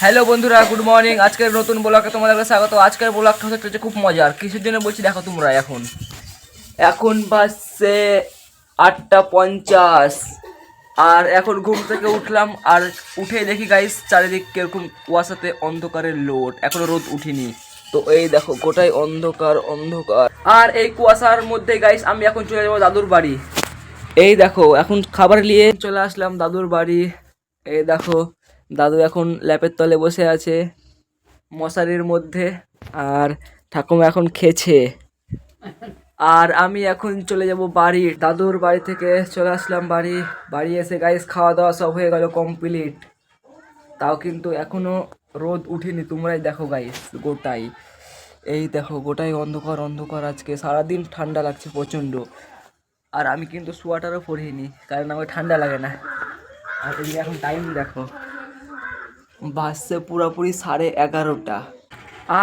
Hello বন্ধুরা, good morning. আজকের নতুন ব্লগে তোমাদের স্বাগত। আজকের ব্লগটা হচ্ছে খুব মজার কিসের জন্য বলছি দেখো তোমরা এখন। এখন বাজছে আটটা পঞ্চাশ। আর এখন ঘুম থেকে উঠলাম। আর উঠে দেখি গাইস চারিদিক কীরকম কুয়াশাতে অন্ধকারের লোড। এখনও রোদ উঠিনি। তো এই দেখো, গোটাই অন্ধকার অন্ধকার। আর এই কুয়াশার মধ্যে গাইস আমি এখন চলে যাব দাদুর বাড়ি। এই দেখো, এখন খাবার নিয়ে চলে আসলাম দাদুর বাড়ি। এই দেখো দাদু এখন ল্যাপের তলে বসে আছে, মশারির মধ্যে, আর ঠাকুমা এখন খেছে। আর আমি এখন চলে যাব বাড়ি। দাদুর বাড়ি থেকে চলে আসলাম বাড়ি। বাড়ি এসে গাইস খাওয়া দাওয়া সব হয়ে গেল কমপ্লিট তাও কিন্তু এখনও রোদ উঠেনি। তোমরাই দেখো গাইস গোটাই। এই দেখো, গোটাই অন্ধকার অন্ধকার আজকে। সারাদিন ঠান্ডা লাগছে প্রচণ্ড। আর আমি কিন্তু সোয়াটারও পরিনি, কারণ আমার ঠান্ডা লাগে না। আর এদিকে এখন টাইম দেখো। বাসছে পুরোপুরি সাড়ে এগারোটা।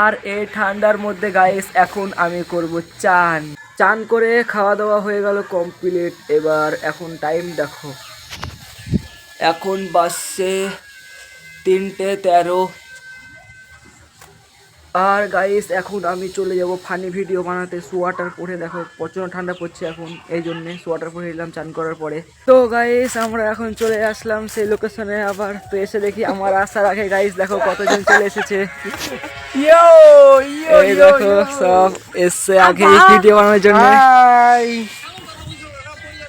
আর এই ঠান্ডার মধ্যে গাইস এখন আমি করব চান। চান করে খাওয়া দাওয়া হয়ে গেল কমপ্লিট এবার এখন টাইম দেখো। এখন বাসছে তিনটে তেরো। আর গাইস এখন আমি চলে যাব ফানি ভিডিও বানাতে। সোয়াটার পরে দেখো প্রচণ্ড ঠান্ডা পড়ছে এখন এই জন্যে সোয়াটার পরে নিলাম চান করার পরে। তো গাইস আমরা এখন চলে আসলাম সেই লোকেশনে আবার। তো এসে দেখি আমার আসার আগে গাইস দেখো কতজন চলে এসেছে। এই দেখো সব এসছে আগে ভিডিও বানানোর জন্য।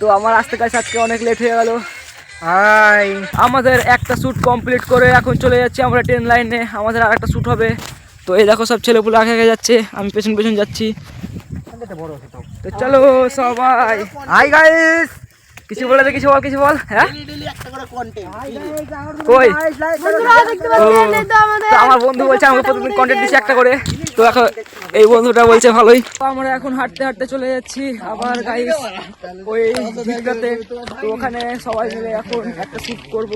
তো আমার আসতে কাছে আজকে অনেক লেট হয়ে গেল। আমাদের একটা শ্যুট কমপ্লিট করে এখন চলে যাচ্ছি আমরা ট্রেন লাইনে আমাদের আর একটা শ্যুট হবে। তো এই দেখো সব ছেলেপুলে আগে আগে যাচ্ছে আমি পেছন পেছন যাচ্ছি। তো চলো সবাই। হাই গাইস কিছু বলে কিছু বল কিছু বল হ্যাঁ? কই? তো আমার বন্ধু বলছে আমাকে প্রতিদিন কন্টেন্ট দিচ্ছে একটা করে। তো এখন এই বন্ধুটা বলছে ভালোই। তো আমরা এখন হাঁটতে হাঁটতে চলে যাচ্ছি। আবার গাইস ওই দিকটাতে তো ওখানে সবাই মিলে এখন একটা শুট করব।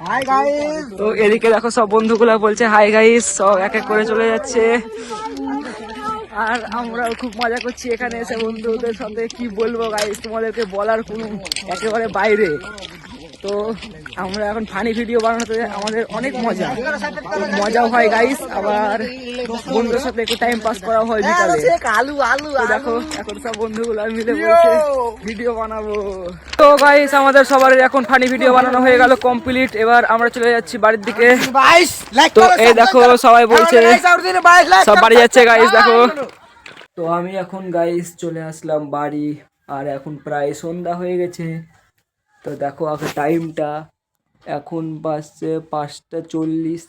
হাই তো এদিকে দেখো সব বন্ধুগুলা বলছে হাই গাইস সব এক এক করে চলে যাচ্ছে। আর আমরাও খুব মজা করছি এখানে এসে বন্ধুদের সাথে কি বলব গাইস তোমাদেরকে বলার কোনো একেবারে বাইরে। তো আমরা এখন ফানি ভিডিও বানানোতে আমাদের অনেক মজা। মজাও হয় গাইস আবার বন্ধুদের সাথে একটু টাইম পাস করা হয় বিকালে। আলু আলু দেখো এখন সব বন্ধুগুলো মিলে বলছে ভিডিও বানাবো। তো গাইস আমাদের সবার এখন ফানি ভিডিও বানানো হয়ে গেল কমপ্লিট এবার আমরা চলে যাচ্ছি বাড়ির দিকে। তো এই দেখো সবাই বলছে সব বাড়ি যাচ্ছে গাইস দেখো। তো আমি এখন গাইস চলে আসলাম বাড়ি। আর এখন প্রায় সন্ধ্যা হয়ে গেছে। তো দেখো আগে টাইমটা এখন বাজছে পাঁচটা চল্লিশ।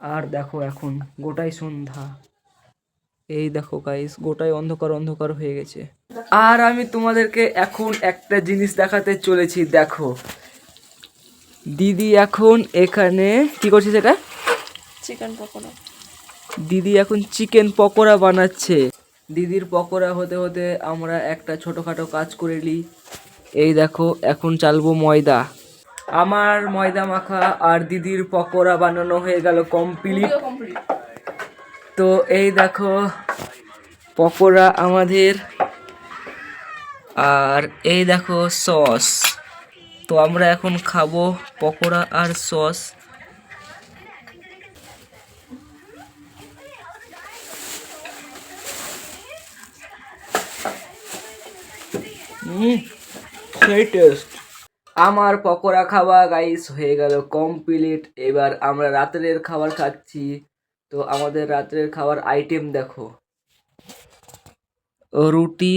আর দেখো এখন গোটাই সন্ধ্যা। এই দেখো গাইস গোটাই অন্ধকার অন্ধকার হয়ে গেছে। আর আমি তোমাদেরকে এখন একটা জিনিস দেখাতে চলেছি দেখো। দিদি এখন এখানে কি করছে সেটা? চিকেন পকোড়া। দিদি এখন চিকেন পকোড়া বানাচ্ছে। দিদির পকোড়া হতে হতে আমরা একটা ছোটোখাটো কাজ করে নিই। এই দেখো এখন চালবো ময়দা। আমার ময়দা মাখা আর দিদির পকোড়া বানানো হয়ে গেল কমপ্লিট তো এই দেখো পকোড়া আমাদের। আর এই দেখো সস তো আমরা এখন খাব পকোড়া আর সস হুম সেই টেস্ট আমার পকোড়া খাওয়া গাইস হয়ে গেল কমপ্লিট এবার আমরা রাত্রের খাবার খাচ্ছি। তো আমাদের রাত্রের খাবার আইটেম দেখো। রুটি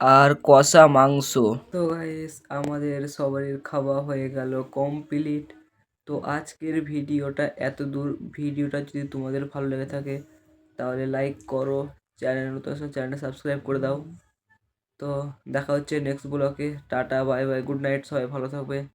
আর কষা মাংস। তো গাইস আমাদের সবারই খাওয়া হয়ে গেল কমপ্লিট তো আজকের ভিডিওটা এত দূর, ভিডিওটা যদি তোমাদের ভালো লেগে থাকে, তাহলে লাইক করো। চ্যানেল নতুন চ্যানেলটা সাবস্ক্রাইব করে দাও। তো দেখা হচ্ছে নেক্সট ব্লকে tata bye bye good night সবাই ভালো থাকবে।